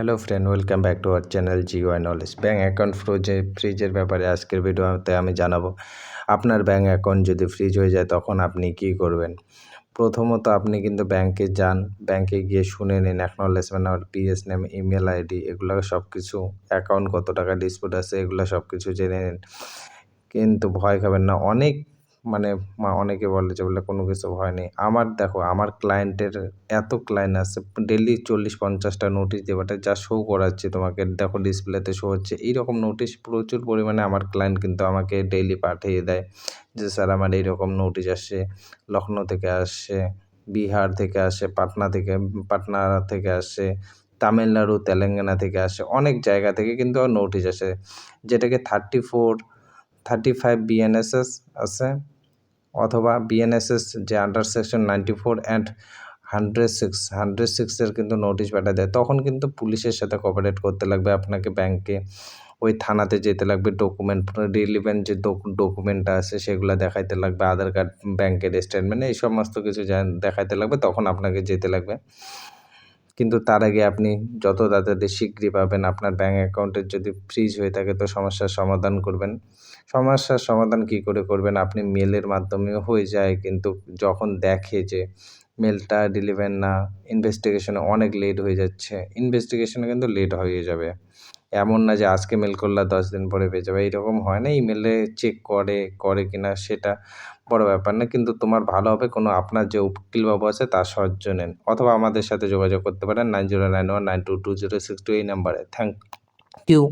Hello friend welcome back to our channel Geo knowledge bank account ফ্রোজে ফ্রিজের ব্যাপারে আজকের ভিডিওতে আমি জানাব, আপনার ব্যাঙ্ক অ্যাকাউন্ট যদি ফ্রিজ হয়ে যায়, তখন আপনি কি করবেন? প্রথমত আপনি কিন্তু ব্যাংকে যান ব্যাংকে গিয়ে শুনে নিন অ্যাকনলেজমেন্ট আর পিএস নেম ইমেল আইডি এগুলো সব কিছু অ্যাকাউন্ট কত টাকা ডিসপুট আছে, এগুলো সব কিছু জেনে নিন। কিন্তু ভয় খাবেন না, অনেক মানে মা অনেকে বলে যে, বলে কোনো কিছু ভয় নেই আমার দেখো, আমার ক্লায়েন্টের এত ক্লায়েন্ট আছে ডেলি চল্লিশ পঞ্চাশটা নোটিশ দেওয়াটা যা শো করাচ্ছে তোমাকে, দেখো ডিসপ্লেতে শো হচ্ছে। এইরকম নোটিশ প্রচুর পরিমাণে আমার ক্লায়েন্ট কিন্তু আমাকে ডেইলি পাঠিয়ে দেয় যে, স্যার, আমার এইরকম নোটিশ আসছে লখনৌ থেকে আসছে, বিহার থেকে আসে পাটনা থেকে পাটনা থেকে আসে তামিলনাড়ু, তেলেঙ্গানা থেকে আসে অনেক জায়গা থেকে কিন্তু নোটিশ আসে। যেটাকে thirty four thirty five BNSS আছে। অথবা বিএনএসএস যে under section ninety four and hundred six hundred সিক্সের কিন্তু নোটিশ পাঠা দেয়। তখন কিন্তু পুলিশের সাথে কোপারেট করতে লাগবে, আপনাকে ব্যাংকে ওই থানাতে যেতে লাগবে ডকুমেন্ট রিলিভেন্ট যে ডকুমেন্টটা আছে, সেগুলো দেখাইতে লাগবে, আধার কার্ড ব্যাংকের স্টেটমেন্ট এই সমস্ত কিছু দেখাইতে লাগবে, তখন আপনাকে যেতে লাগবে। কিন্তু তার আগে আপনি যত তাড়াতাড়ি শীঘ্রই পাবেন আপনার ব্যাঙ্ক অ্যাকাউন্টের যদি ফ্রিজ হয়ে থাকে তো সমস্যার সমাধান করবেন। সমস্যার সমাধান কি করে করবেন? আপনি মেলের মাধ্যমে হয়ে যায়, কিন্তু যখন দেখে যে মেলটা ডেলিভার না ইনভেস্টিগেশনে অনেক লেট হয়ে যাচ্ছে। ইনভেস্টিগেশনে কিন্তু লেট হয়ে যাবে। এমন না যে আজকে মেল করলে দশ দিন পরে পেয়ে যাবে। এইরকম হয় না ইমেলে চেক করে করে কি না সেটা বড় ব্যাপার না। কিন্তু তোমার ভালো হবে কোনো আপনার যে উকিল উকিলবাবু আছে তার সাহায্য নেন। অথবা আমাদের সাথে যোগাযোগ করতে পারেন nine zero nine one nine two two zero six two এই নাম্বারে। Thank you.